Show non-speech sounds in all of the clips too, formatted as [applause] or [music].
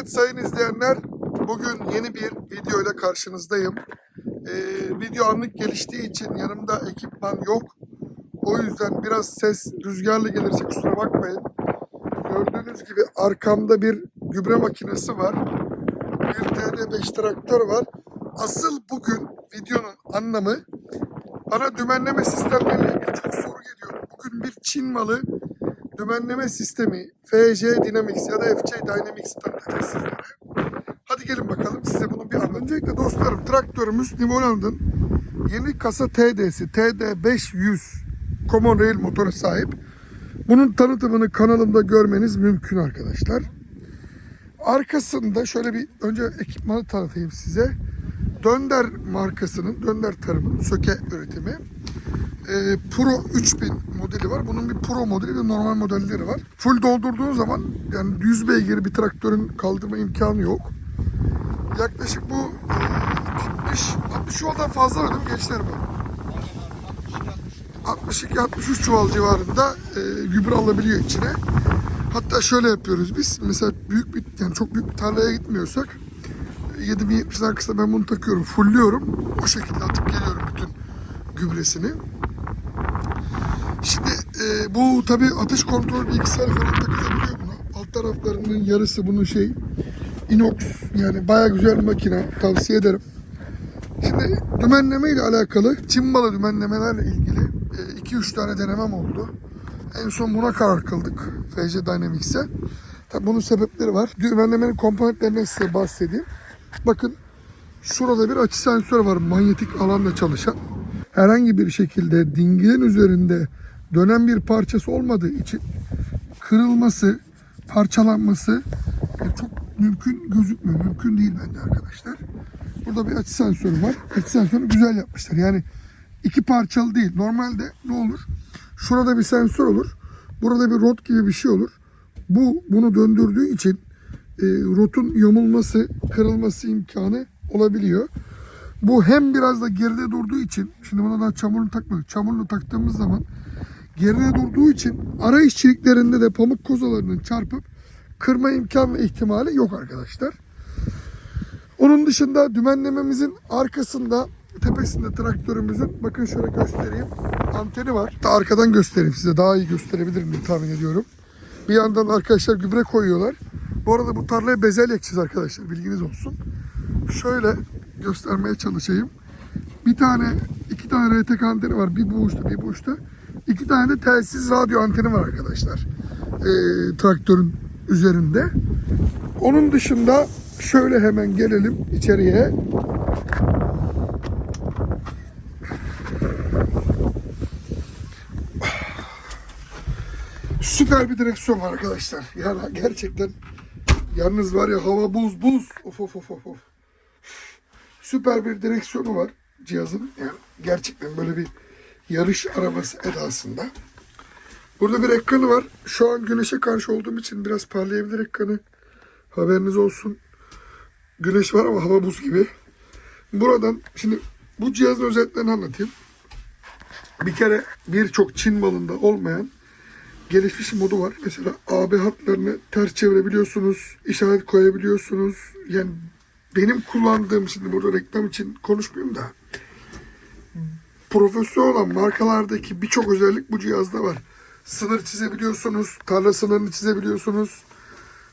Evet sayın izleyenler, bugün yeni bir video ile karşınızdayım. Ee, video anlık geliştiği için yanımda ekipman yok. O yüzden biraz ses rüzgarlı gelirse kusura bakmayın. Gördüğünüz gibi arkamda bir gübre makinesi var. Bir TD5 traktör var. Asıl bugün videonun anlamı bana dümenleme sistemleriyle ilgili çok soru geliyor. Bugün bir Çin malı dümenleme sistemi FC Dynamics ya da FC Dynamics tanıtacağız sizlere. Hadi gelin bakalım size bunu bir anlatayım. Öncelikle dostlarım traktörümüz New Holland'ın yeni kasa TD'si TD500 Common Rail motora sahip. Bunun tanıtımını kanalımda görmeniz mümkün arkadaşlar. Arkasında şöyle bir önce ekipmanı tanıtayım size. Dönder markasının, Dönder Tarım'ın söke üretimi. Ee, Pro 3000 modeli var. Bunun bir Pro modeli ve normal modelleri var. Full doldurduğun zaman yani 100 beygir bir traktörün kaldırma imkanı yok. Yaklaşık bu e, 60 60 çuvaldan fazla ödedim gençler bu. 62-63 çuval civarında e, gübre alabiliyor içine. Hatta şöyle yapıyoruz biz. Mesela büyük bir yani çok büyük bir tarlaya gitmiyorsak 7070 arkasında ben bunu takıyorum. Fullüyorum. O şekilde atıp geliyorum bütün gübresini. E, bu tabi atış kontrol bilgisayarı falan takılabiliyor buna. Alt taraflarının yarısı bunun şey inox yani baya güzel bir makine tavsiye ederim. Şimdi dümenleme ile alakalı Çin malı dümenlemelerle ilgili 2-3 tane denemem oldu. En son buna karar kıldık FC Dynamics'e. Tabi bunun sebepleri var. Dümenlemenin komponentlerinden size bahsedeyim. Bakın şurada bir açı sensörü var manyetik alanda çalışan. Herhangi bir şekilde dingilin üzerinde dönen bir parçası olmadığı için kırılması, parçalanması yani çok mümkün gözükmüyor. Mümkün değil bence arkadaşlar. Burada bir açı sensörü var. Açı sensörü güzel yapmışlar. Yani iki parçalı değil. Normalde ne olur? Şurada bir sensör olur. Burada bir rot gibi bir şey olur. Bu bunu döndürdüğü için e, rotun yamulması, kırılması imkanı olabiliyor. Bu hem biraz da geride durduğu için, şimdi buna daha çamurlu takmadık. Çamurlu taktığımız zaman geride durduğu için ara işçiliklerinde de pamuk kozalarının çarpıp kırma imkan ve ihtimali yok arkadaşlar. Onun dışında dümenlememizin arkasında tepesinde traktörümüzün bakın şöyle göstereyim anteni var. Da arkadan göstereyim size daha iyi gösterebilirim diye tahmin ediyorum. Bir yandan arkadaşlar gübre koyuyorlar. Bu arada bu tarlaya bezel ekeceğiz arkadaşlar bilginiz olsun. Şöyle göstermeye çalışayım. Bir tane, iki tane RTK anteni var. Bir bu uçta, bir bu uçta. İki tane de telsiz radyo anteni var arkadaşlar. Ee, traktörün üzerinde. Onun dışında şöyle hemen gelelim içeriye. Süper bir direksiyon var arkadaşlar. Yani gerçekten yalnız var ya hava buz buz. Of of of of. Süper bir direksiyonu var cihazın. Yani gerçekten böyle bir yarış arabası edasında. Burada bir ekranı var. Şu an güneşe karşı olduğum için biraz parlayabilir ekranı. Haberiniz olsun. Güneş var ama hava buz gibi. Buradan şimdi bu cihazın özelliklerini anlatayım. Bir kere birçok Çin malında olmayan gelişmiş modu var. Mesela AB hatlarını ters çevirebiliyorsunuz. işaret koyabiliyorsunuz. Yani benim kullandığım şimdi burada reklam için konuşmayayım da profesyonel olan markalardaki birçok özellik bu cihazda var. Sınır çizebiliyorsunuz, tarla sınırını çizebiliyorsunuz.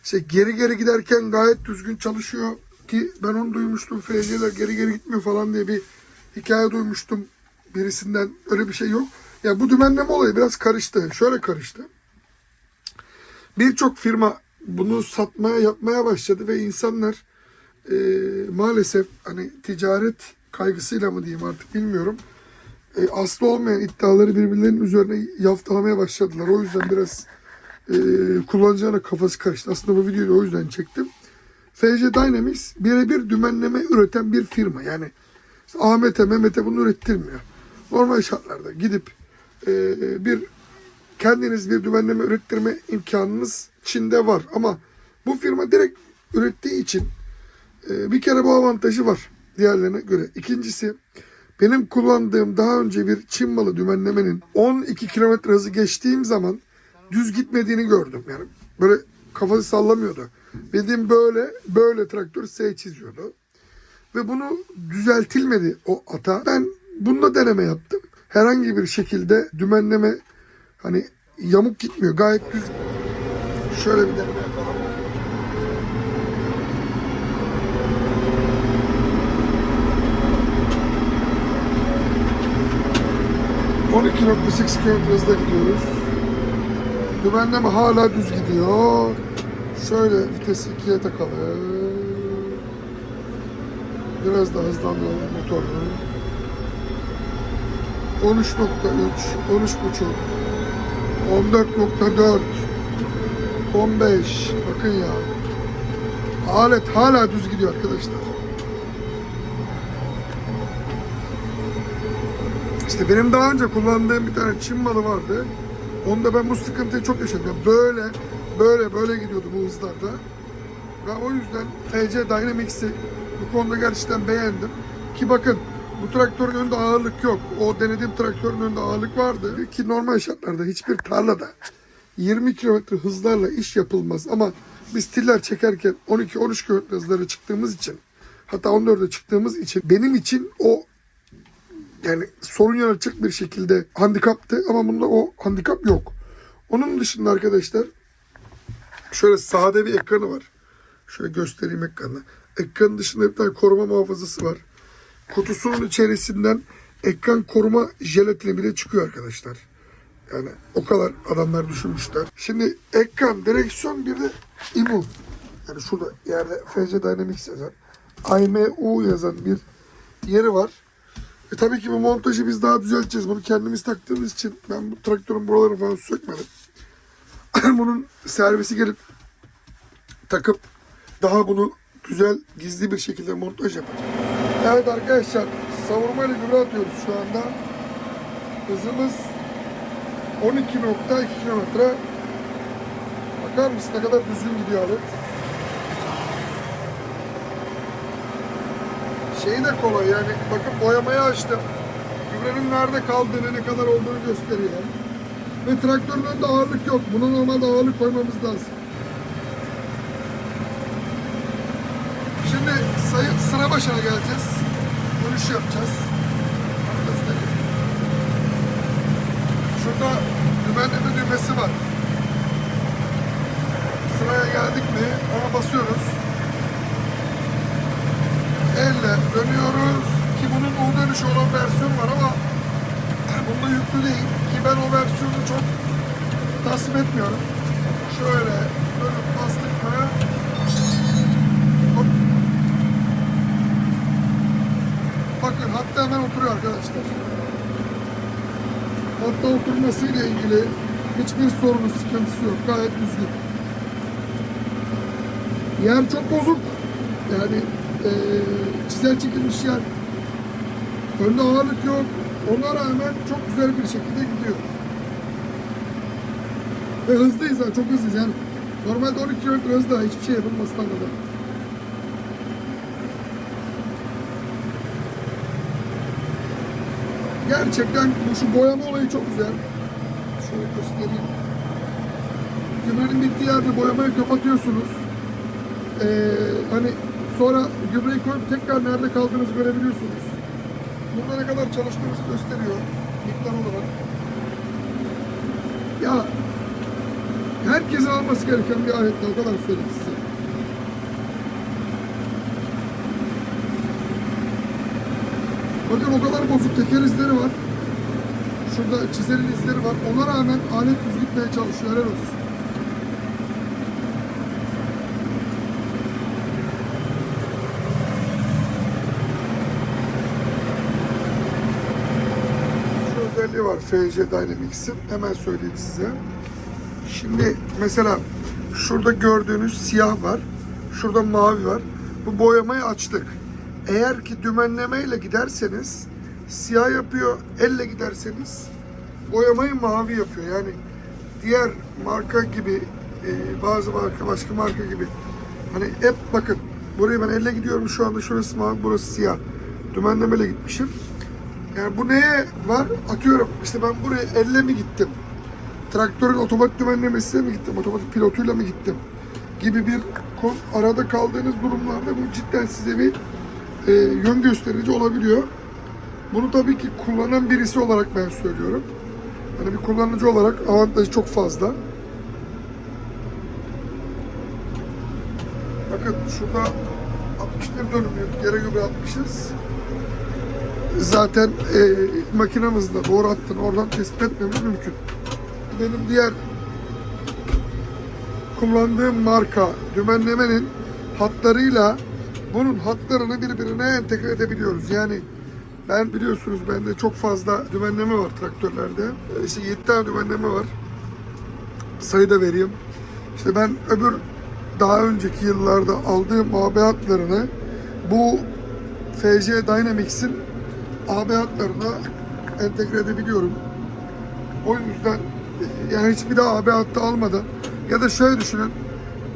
İşte geri geri giderken gayet düzgün çalışıyor ki ben onu duymuştum. FC'ler geri geri gitmiyor falan diye bir hikaye duymuştum birisinden. Öyle bir şey yok. Ya bu dümenleme olayı biraz karıştı. Şöyle karıştı. Birçok firma bunu satmaya yapmaya başladı ve insanlar e, maalesef hani ticaret kaygısıyla mı diyeyim artık bilmiyorum. E, aslı olmayan iddiaları birbirlerinin üzerine yaftalamaya başladılar. O yüzden biraz e, kullanıcılara kafası karıştı. Aslında bu videoyu o yüzden çektim. FC Dynamics birebir dümenleme üreten bir firma. Yani işte Ahmet'e, Mehmet'e bunu ürettirmiyor. Normal şartlarda gidip e, bir kendiniz bir dümenleme ürettirme imkanınız Çin'de var. Ama bu firma direkt ürettiği için e, bir kere bu avantajı var diğerlerine göre. İkincisi benim kullandığım daha önce bir Çin malı dümenlemenin 12 kilometre hızı geçtiğim zaman düz gitmediğini gördüm. Yani böyle kafası sallamıyordu. Bildiğim böyle böyle traktör S çiziyordu. Ve bunu düzeltilmedi o ata. Ben bunda deneme yaptım. Herhangi bir şekilde dümenleme hani yamuk gitmiyor. Gayet düz. Şöyle bir deneme ...12.8 km hızla gidiyoruz. Dümenleme hala düz gidiyor. Şöyle vitesi ikiye takalım. Biraz daha hızlandıralım motorunu. 13.3, 13.5, 14.4, 15. Bakın ya. Alet hala düz gidiyor arkadaşlar. İşte benim daha önce kullandığım bir tane Çin malı vardı. Onda ben bu sıkıntıyı çok yaşadım. Böyle, böyle, böyle gidiyordu bu hızlarda. Ve o yüzden FC Dynamics'i bu konuda gerçekten beğendim. Ki bakın bu traktörün önünde ağırlık yok. O denediğim traktörün önünde ağırlık vardı. Ki normal şartlarda hiçbir tarlada 20 km hızlarla iş yapılmaz. Ama biz tiller çekerken 12-13 km hızlara çıktığımız için hatta 14'e çıktığımız için benim için o yani sorun yaratacak bir şekilde handikaptı ama bunda o handikap yok. Onun dışında arkadaşlar şöyle sade bir ekranı var. Şöyle göstereyim ekranı. Ekranın dışında bir tane koruma muhafazası var. Kutusunun içerisinden ekran koruma jelatini bile çıkıyor arkadaşlar. Yani o kadar adamlar düşünmüşler. Şimdi ekran, direksiyon bir de IMU. Yani şurada yerde FC Dynamics yazan, IMU yazan bir yeri var. E tabii ki bu montajı biz daha düzelteceğiz. Bunu kendimiz taktığımız için ben bu traktörün buralarını falan sökmedim. [clears throat] Bunun servisi gelip takıp daha bunu güzel gizli bir şekilde montaj yapacak. Evet arkadaşlar savurmayla gübre atıyoruz şu anda. Hızımız 12.2 kilometre. Bakar mısın ne kadar düzgün gidiyor alet. Şeyi de kolay yani bakın boyamayı açtım. Gübrenin nerede kaldığını ne kadar olduğunu gösteriyor. Ve traktörün önünde ağırlık yok. Buna normalde ağırlık koymamız lazım. Şimdi sayı, sıra başına geleceğiz. Dönüş yapacağız. Şurada dümenleme düğmesi var. Sıraya geldik mi ona basıyoruz. Elle dönüyoruz ki bunun U dönüşü olan versiyon var ama bunda yüklü değil ki ben o versiyonu çok tasvip etmiyorum. Şöyle dönüp bastık hop. Bakın hatta hemen oturuyor arkadaşlar. Hatta oturmasıyla ilgili hiçbir sorunu, sıkıntısı yok. Gayet düzgün. Yer çok bozuk. Yani eee çizel çekilmiş yer. Önde ağırlık yok. Ona rağmen çok güzel bir şekilde gidiyor. Ve hızlıyız ha, çok hızlıyız yani. Normalde 12 km hızda hiçbir şey yapılmaz tarlada. Gerçekten bu şu boyama olayı çok güzel. Şöyle göstereyim. Gübrenin bittiği yerde boyamayı kapatıyorsunuz. Ee, hani sonra gübreyi koyup tekrar nerede kaldığınızı görebiliyorsunuz. Burada ne kadar çalıştığınızı gösteriyor miktar olarak. Ya herkesin alması gereken bir alet o kadar söyleyeyim size. Bakın o kadar bozuk teker izleri var. Şurada çizerin izleri var. Ona rağmen alet düz gitmeye çalışıyor. Helal olsun. Şu özelliği var FC Dynamics'in. Hemen söyleyeyim size. Şimdi mesela şurada gördüğünüz siyah var. Şurada mavi var. Bu boyamayı açtık. Eğer ki dümenlemeyle giderseniz siyah yapıyor. Elle giderseniz boyamayı mavi yapıyor. Yani diğer marka gibi e, bazı marka başka marka gibi hani hep bakın buraya ben elle gidiyorum şu anda şurası mavi burası siyah. Dümenlemeyle gitmişim. Yani bu neye var? Atıyorum işte ben buraya elle mi gittim? Traktörün otomatik dümenlemesiyle mi gittim? Otomatik pilotuyla mı gittim? gibi bir arada kaldığınız durumlarda bu cidden size bir e, yön gösterici olabiliyor. Bunu tabii ki kullanan birisi olarak ben söylüyorum. Hani bir kullanıcı olarak avantajı çok fazla. Bakın şurada 61 dönümlük yere göre atmışız. Zaten e, makinamızda doğru hattını oradan tespit etmemiz mümkün. Benim diğer kullandığım marka dümenlemenin hatlarıyla bunun hatlarını birbirine entegre edebiliyoruz. Yani ben biliyorsunuz bende çok fazla dümenleme var traktörlerde. İşte 7 tane dümenleme var. Sayı da vereyim. İşte ben öbür daha önceki yıllarda aldığım AB hatlarını bu FC Dynamics'in AB hatlarına entegre edebiliyorum. O yüzden yani hiçbir daha AB hattı almadan ya da şöyle düşünün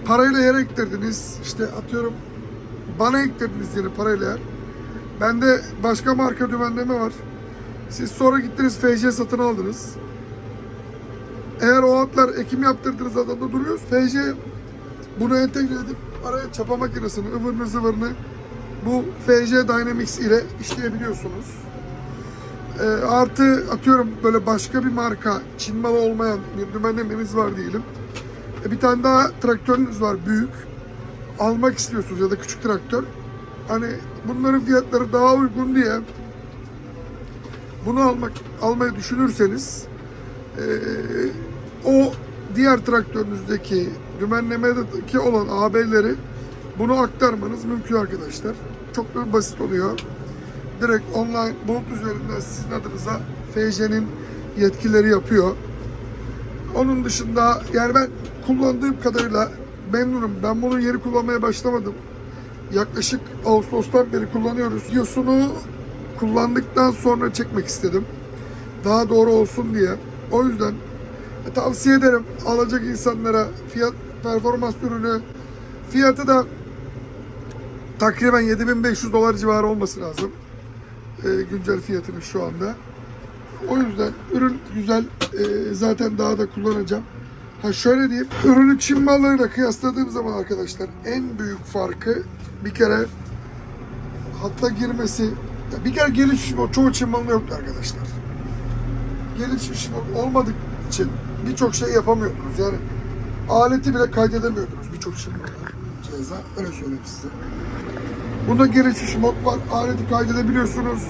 parayla yer ektirdiniz işte atıyorum bana ektirdiniz yine parayla yer. Bende başka marka dümenleme var. Siz sonra gittiniz FC satın aldınız. Eğer o hatlar ekim yaptırdığınız adamda duruyor. FC bunu entegre edip araya çapa makinesini, ıvırını zıvırını bu FC Dynamics ile işleyebiliyorsunuz. Ee, artı atıyorum böyle başka bir marka Çin malı olmayan bir dümenlemeniz var diyelim. E, bir tane daha traktörünüz var büyük. Almak istiyorsunuz ya da küçük traktör. Hani bunların fiyatları daha uygun diye bunu almak almayı düşünürseniz e, o diğer traktörünüzdeki dümenlemedeki olan AB'leri bunu aktarmanız mümkün arkadaşlar. Çok da basit oluyor. Direkt online bulut üzerinden sizin adınıza FC'nin yetkileri yapıyor. Onun dışında yani ben kullandığım kadarıyla memnunum. Ben bunun yeri kullanmaya başlamadım. Yaklaşık Ağustos'tan beri kullanıyoruz. Videosunu kullandıktan sonra çekmek istedim. Daha doğru olsun diye. O yüzden e, tavsiye ederim alacak insanlara fiyat performans ürünü fiyatı da takriben 7500 dolar civarı olması lazım. E, güncel fiyatının şu anda. O yüzden ürün güzel. E, zaten daha da kullanacağım. Ha şöyle diyeyim. Ürünü Çin mallarıyla kıyasladığım zaman arkadaşlar en büyük farkı bir kere hatta girmesi ya bir kere gelişmiş mod çoğu Çin malında yoktu arkadaşlar. Gelişmiş olmadık için birçok şey yapamıyordunuz. Yani aleti bile kaydedemiyordunuz birçok Çin malında. Ceza öyle söyleyeyim size. Bunda gelişmiş mod var. Aleti kaydedebiliyorsunuz.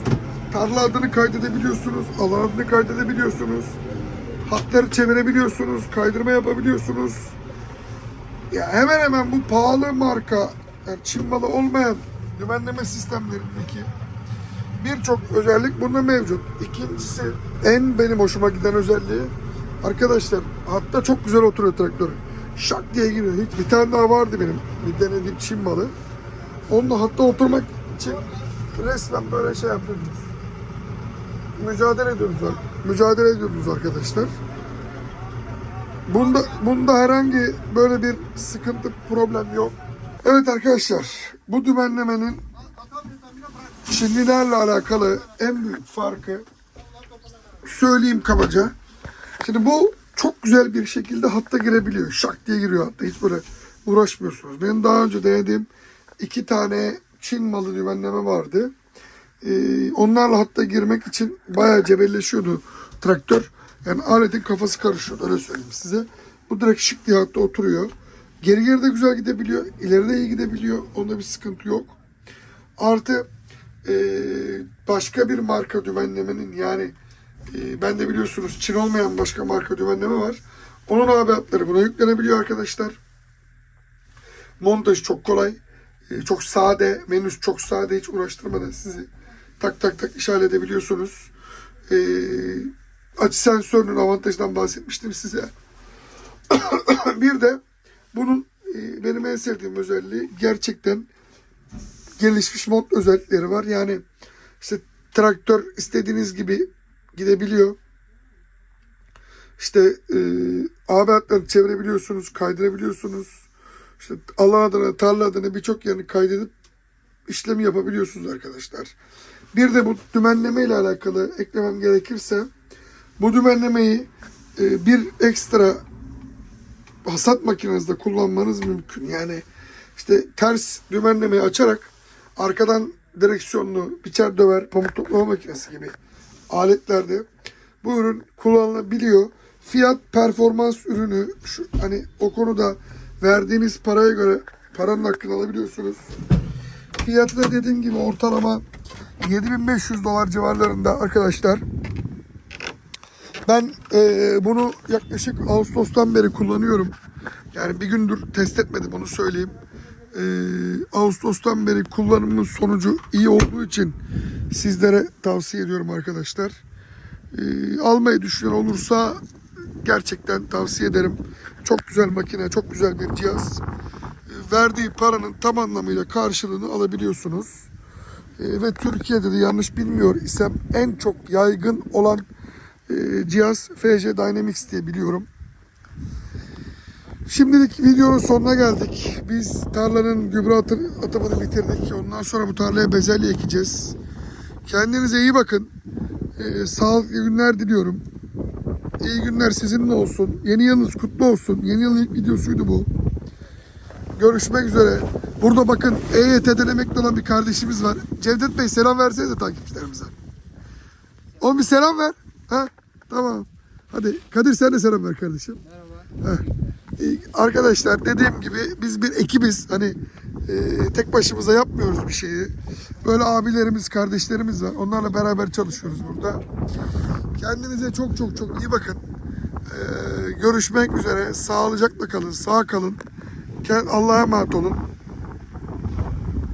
Tarla adını kaydedebiliyorsunuz. Alan adını kaydedebiliyorsunuz. Hatları çevirebiliyorsunuz. Kaydırma yapabiliyorsunuz. Ya hemen hemen bu pahalı marka yani Çin malı olmayan dümenleme sistemlerindeki birçok özellik bunda mevcut. İkincisi en benim hoşuma giden özelliği arkadaşlar hatta çok güzel oturuyor traktör. Şak diye giriyor. Hiç bir tane daha vardı benim bir denediğim Çin malı. Onunla hatta oturmak için resmen böyle şey yapıyordunuz. Mücadele ediyoruz. Mücadele ediyoruz arkadaşlar. Bunda, bunda herhangi böyle bir sıkıntı, problem yok. Evet arkadaşlar, bu dümenlemenin Çinlilerle alakalı en büyük farkı söyleyeyim kabaca. Şimdi bu çok güzel bir şekilde hatta girebiliyor. Şak diye giriyor hatta. Hiç böyle uğraşmıyorsunuz. Benim daha önce denediğim iki tane Çin malı dümenleme vardı. Ee, onlarla hatta girmek için bayağı cebelleşiyordu traktör. Yani aletin kafası karışıyordu öyle söyleyeyim size. Bu direkt şık diye hatta oturuyor. Geri geri de güzel gidebiliyor. ileride iyi gidebiliyor. Onda bir sıkıntı yok. Artı e, başka bir marka dümenlemenin yani e, ben de biliyorsunuz Çin olmayan başka marka dümenleme var. Onun abi hatları buna yüklenebiliyor arkadaşlar. Montaj çok kolay. E, çok sade. Menüs çok sade. Hiç uğraştırmadan sizi tak tak tak işaret edebiliyorsunuz. E, açı sensörünün avantajından bahsetmiştim size. [coughs] bir de bunun e, benim en sevdiğim özelliği gerçekten gelişmiş mod özellikleri var. Yani işte traktör istediğiniz gibi gidebiliyor. İşte e, AB hatlarını çevirebiliyorsunuz, kaydırabiliyorsunuz. İşte alan adına, tarla adına birçok yerini kaydedip işlemi yapabiliyorsunuz arkadaşlar. Bir de bu dümenleme ile alakalı eklemem gerekirse bu dümenlemeyi e, bir ekstra hasat makinenizde kullanmanız mümkün. Yani işte ters dümenlemeyi açarak arkadan direksiyonlu biçer döver pamuk toplama makinesi gibi aletlerde bu ürün kullanılabiliyor. Fiyat performans ürünü şu hani o konuda verdiğiniz paraya göre paranın hakkını alabiliyorsunuz. Fiyatı da dediğim gibi ortalama 7500 dolar civarlarında arkadaşlar. Ben eee, bunu yaklaşık Ağustos'tan beri kullanıyorum. Yani bir gündür test etmedim onu söyleyeyim. Eee, Ağustos'tan beri kullanımın sonucu iyi olduğu için sizlere tavsiye ediyorum arkadaşlar. Eee, almayı düşünen olursa gerçekten tavsiye ederim. Çok güzel makine, çok güzel bir cihaz. Eee, verdiği paranın tam anlamıyla karşılığını alabiliyorsunuz. Eee, ve Türkiye'de de yanlış bilmiyor isem en çok yaygın olan e, cihaz FC Dynamics diye biliyorum. Şimdilik videonun sonuna geldik. Biz tarlanın gübre atı- atımını bitirdik. Ondan sonra bu tarlaya bezelye ekeceğiz. Kendinize iyi bakın. E, sağlıklı günler diliyorum. İyi günler sizinle olsun. Yeni yılınız kutlu olsun. Yeni yılın ilk videosuydu bu. Görüşmek üzere. Burada bakın EYT'den emekli olan bir kardeşimiz var. Cevdet Bey selam versenize takipçilerimize. Oğlum bir selam ver. Ha? Tamam. Hadi Kadir sen de selam ver kardeşim. Merhaba. Arkadaşlar dediğim gibi biz bir ekibiz. Hani e, tek başımıza yapmıyoruz bir şeyi. Böyle abilerimiz, kardeşlerimiz var. Onlarla beraber çalışıyoruz burada. Kendinize çok çok çok iyi bakın. E, görüşmek üzere. Sağlıcakla kalın, sağ kalın. Allah'a emanet olun.